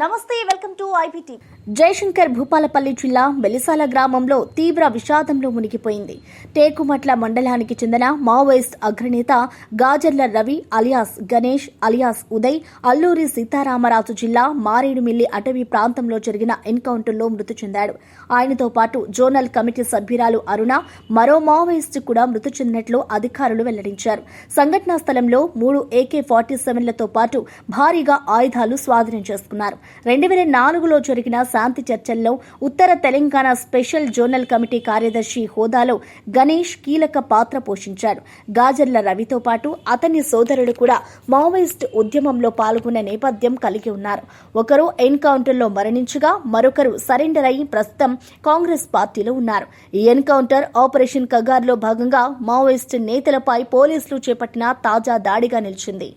నమస్తే welcome to IPT. Jayashankar Bhupalpally జిల్లా మెలిసాల గ్రామంలో తీవ్ర విషాదంలో మునిగిపోయింది. టేకుమట్ల మండలానికి చెందిన మావోయిస్ట్ అగ్రనేత గాజర్ల రవి అలియాస్ గణేష్ అలియాస్ ఉదయ్ అల్లూరి సీతారామరాజు జిల్లా మారేడుమిల్లి అటవీ ప్రాంతంలో జరిగిన ఎన్కౌంటర్లో మృతి చెందాడు. ఆయనతో పాటు జోనల్ కమిటీ సభ్యురాలు అరుణ మరో మావోయిస్ట్ కూడా మృతి చెందినట్లు అధికారులు వెల్లడించారు. సంఘటనా స్థలంలో మూడు ఏకే ఫార్టీ సెవెన్లతో పాటు భారీగా ఆయుధాలు స్వాధీనం చేసుకున్నారు. రెండు వేల నాలుగులో జరిగిన శాంతి చర్చల్లో ఉత్తర తెలంగాణ స్పెషల్ జోనల్ కమిటీ కార్యదర్శి హోదాలో గణేష్ కీలక పాత్ర పోషించారు. గాజర్ల రవితో పాటు అతని సోదరుడు కూడా మావోయిస్ట్ ఉద్యమంలో పాల్గొన్న నేపథ్యం కలిగి ఉన్నారు. ఒకరు ఎన్కౌంటర్లో మరణించగా మరొకరు సరెండర్ అయి ప్రస్తుతం కాంగ్రెస్ పార్టీలో ఉన్నారు. ఈ ఎన్కౌంటర్ ఆపరేషన్ కగార్లో భాగంగా మావోయిస్ట్ నేతలపై పోలీసులు చేపట్టిన తాజా దాడిగా నిలిచింది.